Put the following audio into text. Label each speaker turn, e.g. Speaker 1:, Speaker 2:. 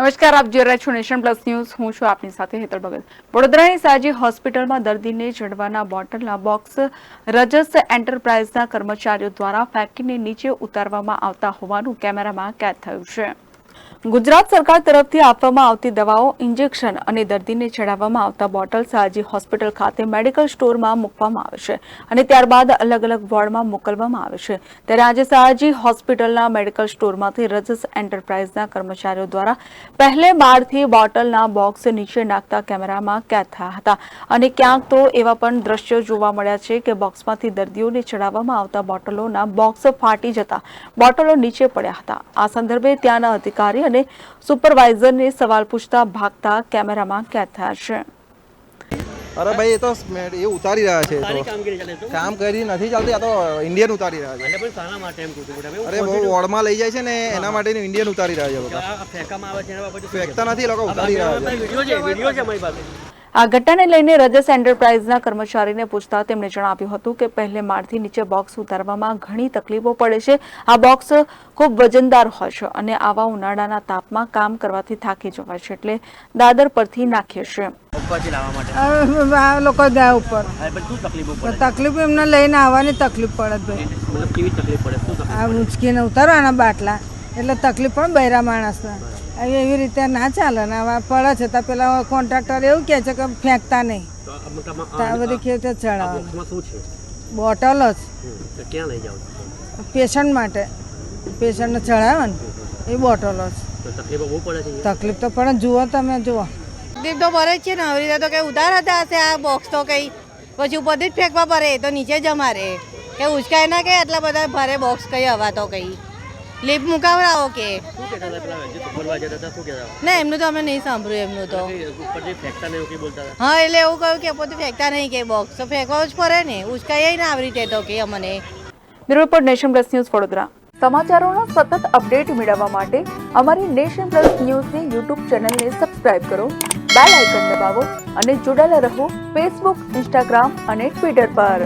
Speaker 1: નમસ્કાર, આપ જોઈ રહ્યા છો નેશન પ્લસ ન્યૂઝ. હું છું આપની સાથે હેતલ ભગત. વડોદરાની સાજી હોસ્પિટલમાં દર્દીને જડવાના બોટલના બોક્સ રજસ એન્ટરપ્રાઇઝના કર્મચારીઓ દ્વારા ફેંકીને નીચે ઉતારવામાં આવતા હોવાનું કેમેરામાં કેદ થયું છે. ગુજરાત સરકાર તરફથી આપવામાં આવતી દવાઓ, ઇન્જેક્શન અને દર્દીને ચડાવવામાં આવતા બોટલ સાજી હોસ્પિટલ ખાતે મેડિકલ સ્ટોરમાં મૂકવામાં આવે છે અને ત્યારબાદ અલગ અલગ વોર્ડમાં મોકલવામાં આવે છે. ત્યારે આજે સાજી હોસ્પિટલના મેડિકલ સ્ટોરમાંથી રજસ એન્ટરપ્રાઇઝના કર્મચારીઓ દ્વારા પહેલે માળથી બોટલના બોક્સ નીચે નાખતા કેમેરામાં કેદ થયા હતા. અને ક્યાંક તો એવા પણ દ્રશ્યો જોવા મળ્યા છે કે બોક્સમાંથી દર્દીઓને ચડાવવામાં આવતા બોટલોના બોક્સ ફાટી જતા બોટલો નીચે પડ્યા હતા. આ સંદર્ભે ત્યાંના અધિકારી અને સુપરવાઇઝરને સવાલ પૂછતા ભાગતા કેમેરામાં કેદ થયા છે.
Speaker 2: અરે ભાઈ એ તો એ ઉતારી રહ્યા છે કામ કરી નથી ચાલતી આ તો ઇન્ડિયન ઉતારી રહ્યા છે.
Speaker 3: એટલે પણ શાના માટે એમ કીધું બેટા.
Speaker 2: અરે બહુ વોર્ડમાં લઈ જાય છે ને એના માટે ઇન્ડિયન ઉતારી રહ્યા છે ફેંકતા નથી એ લોકો ઉતારી રહ્યા છે.
Speaker 1: આ ઘટનાને લઈને રજસ એન્ટરપ્રાઇઝના કર્મચારીને પૂછતા તેમણે જણાવ્યું હતું કે પહેલે માળથી નીચે બોક્સ ઉતારવામાં ઘણી તકલીફો પડે છે. આ બોક્સ ખૂબ વજનદાર હોય છે અને આવા ઉનાળાના તાપમાં કામ કરવાથી થાકી જવાય છે એટલે દાદર પરથી નાખીએ છીએ
Speaker 3: ઉપરથી લાવવા માટે?
Speaker 4: હવે આ લોકો ગયા ઉપર.
Speaker 3: તકલીફો
Speaker 4: તકલીફ એમને લઈને આવવાની તકલીફ પડે ભાઈ.
Speaker 3: મતલબ કેવી તકલીફ પડે? શું તકલીફ
Speaker 4: આ ઊંચકીને ઉતારવાના બાટલા. એટલે તકલીફ પણ બૈરા માણસને. હવે એવી રીતે ના ચાલે ને હવે પડે છે. તો પેલા કોન્ટ્રાક્ટર એવું કહે છે કે ફેંકતા નહીં.
Speaker 3: તો આ
Speaker 4: બધી કેવી રીતે ચડાવવાનું
Speaker 3: છે?
Speaker 4: બોટલ જ.
Speaker 3: હમ, તો ક્યાં લઈ જાવ છો?
Speaker 4: પેશન્ટ માટે. પેશન્ટને ચડાવે ને એ બોટલો જ.
Speaker 3: તો તકલીફો બહુ પડે છે અહીંયા?
Speaker 4: તકલીફ તો પણ જુઓ તમે જુઓ.
Speaker 5: તકલીફ તો પડે જ છે ને. આવી રીતે તો કઈ ઉધાર હતા હશે આ બોક્સ તો કઈ? પછી ઉપરથી જ ફેંકવા પડે તો નીચે જ અમારે. કે ઉચકાય ના કે આટલા બધા ભારે બોક્સ કઈ હવા તો કઈ. લીપ મુકાવડાવો કે? ના એમનું તો અમે નહીં સાંભળ્યું એમનું તો. હા એટલે એવું કહ્યું કે પોતે ફેંકતા નહીં કે બોક્સ તો ફેંકવા જ પડે ને. ઉચકાય ને આવી રીતે તો કે અમને.
Speaker 1: Bureau report nation plus news Vadodara. સમાચારોનો સતત અપડેટ મેળવવા માટે અમારી નેશન પ્લસ ન્યૂઝની યુટ્યુબ ચેનલને સબસ્ક્રાઇબ કરો બેલ આઇકન દબાવો અને જોડાયેલા રહો ફેસબુક ઇન્સ્ટાગ્રામ અને ટ્વિટર પર.